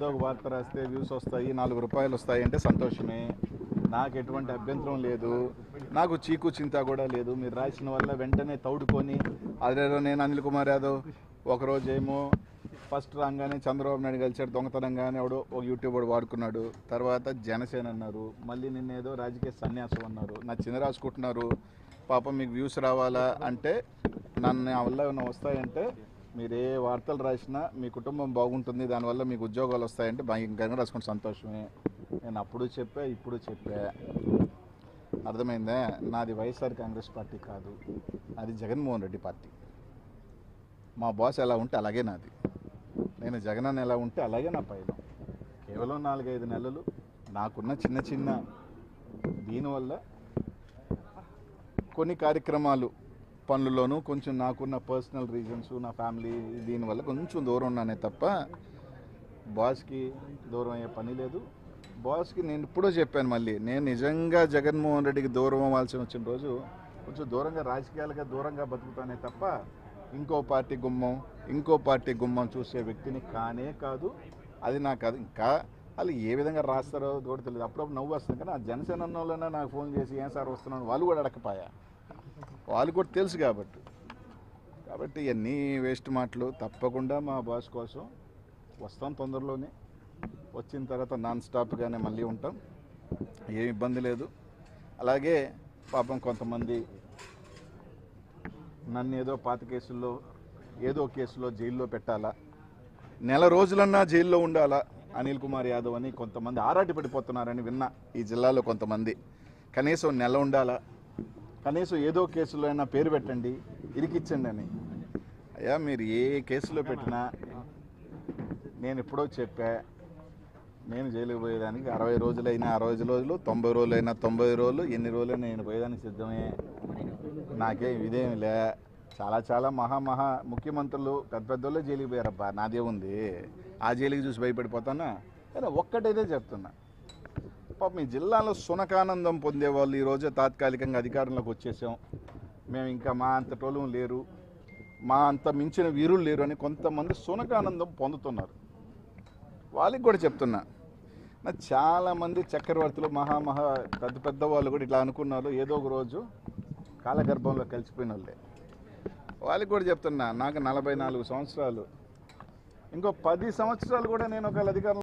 ఏదో ఒక వార్త రాస్తే వ్యూస్ వస్తాయి నాలుగు రూపాయలు వస్తాయి అంటే సంతోషమే. నాకు ఎటువంటి అభ్యంతరం లేదు. నాకు చీకు చింత కూడా లేదు. మీరు రాసిన వల్ల వెంటనే తౌడుకొని అదేదో నేను అనిల్ కుమార్ యాదవ్ ఒకరోజు ఏమో ఫస్ట్ రాగానే చంద్రబాబు నాయుడు కలిసాడు దొంగతనంగానే ఎవడో ఒక యూట్యూబర్ వాడుకున్నాడు. తర్వాత జనసేన అన్నారు. మళ్ళీ నిన్నేదో రాజకీయ సన్యాసం అన్నారు. నా చిన్న రాసుకుంటున్నారు. పాపం మీకు వ్యూస్ రావాలా అంటే నన్ను నా వల్ల ఏమైనా వస్తాయంటే మీరు ఏ వార్తలు రాసినా మీ కుటుంబం బాగుంటుంది దానివల్ల మీకు ఉద్యోగాలు వస్తాయంటే భయంకరంగా రాసుకుంటే సంతోషమే. నేను అప్పుడు చెప్పా ఇప్పుడు చెప్పా. అర్థమైందా? నాది వైఎస్ఆర్ కాంగ్రెస్ పార్టీ కాదు. అది జగన్మోహన్ రెడ్డి పార్టీ. మా బాస్ ఎలా ఉంటే అలాగే నాది. నేను జగన్ అని ఎలా ఉంటే అలాగే నా పైన. కేవలం నాలుగైదు నెలలు నాకున్న చిన్న చిన్న దీనివల్ల కొన్ని కార్యక్రమాలు పనుల్లోనూ కొంచెం నాకున్న పర్సనల్ రీజన్స్ నా ఫ్యామిలీ దీనివల్ల కొంచెం దూరం ఉన్నానే తప్ప బాస్కి దూరం అయ్యే పని లేదు. బాస్కి నేను ఇప్పుడో చెప్పాను మళ్ళీ నేను నిజంగా జగన్మోహన్ రెడ్డికి దూరం అవ్వాల్సి వచ్చిన రోజు కొంచెం దూరంగా రాజకీయాలుగా దూరంగా బతుకుతానే తప్ప ఇంకో పార్టీ గుమ్మం ఇంకో పార్టీ గుమ్మం చూసే వ్యక్తిని కానే కాదు. అది నాకు అది ఇంకా వాళ్ళు ఏ విధంగా రాస్తారో కూడా తెలియదు. అప్పుడప్పుడు నవ్వు వస్తుంది. కానీ ఆ జనసేన నాకు ఫోన్ చేసి ఏం సార్ వస్తున్నాను వాళ్ళు కూడా అడగపాయా వాళ్ళు కూడా తెలుసు కాబట్టి. కాబట్టి ఇవన్నీ వేస్ట్ మాటలు తప్పకుండా మా బాస్ కోసం వస్తాం తొందరలోనే. వచ్చిన తర్వాత నాన్ స్టాప్గానే మళ్ళీ ఉంటాం. ఏం ఇబ్బంది లేదు. అలాగే పాపం కొంతమంది నన్ను ఏదో పాత కేసుల్లో ఏదో కేసులో జైల్లో పెట్టాలా నెల రోజులన్నా జైల్లో ఉండాలా అనిల్ కుమార్ యాదవ్ అని కొంతమంది ఆరాటి పడిపోతున్నారని విన్నా ఈ జిల్లాలో కొంతమంది. కనీసం నెల ఉండాలా కనీసం ఏదో కేసులో అయినా పేరు పెట్టండి ఇరికిచ్చండి అని. అయ్యా మీరు ఏ కేసులో పెట్టినా నేను ఎప్పుడో చెప్పా నేను జైలుకి పోయేదానికి అరవై రోజులైనా అరవై రోజులు తొంభై రోజులైనా తొంభై రోజులు ఎన్ని రోజులైనా నేను పోయేదానికి సిద్ధమే? నాకేం ఇదేమి లే. చాలా చాలా మహా మహా ముఖ్యమంత్రులు పెద్ద పెద్దోళ్ళే జైలుకి పోయారబ్బా నాదే ఉంది. ఆ జైలుకి చూసి భయపడిపోతానా కానీ ఒక్కటైతే చెప్తున్నా. పాపం ఈ జిల్లాలో సునకానందం పొందేవాళ్ళు ఈరోజు తాత్కాలికంగా అధికారంలోకి వచ్చేసాం. మేము ఇంకా మా అంత టోలం లేరు. మా అంత మించిన వీరులు లేరు అని కొంతమంది సునకానందం పొందుతున్నారు. వాళ్ళకి కూడా చెప్తున్నా. నా చాలామంది చక్రవర్తులు మహా మహా పెద్ద పెద్ద వాళ్ళు కూడా ఇట్లా అనుకున్నారు. ఏదో ఒక రోజు కాలగర్భంలో కలిసిపోయిన వాళ్ళే. వాళ్ళకి కూడా చెప్తున్నా నాకు నలభై నాలుగు సంవత్సరాలు. ఇంకో పది సంవత్సరాలు కూడా నేను ఒకవేళ అధికారంలో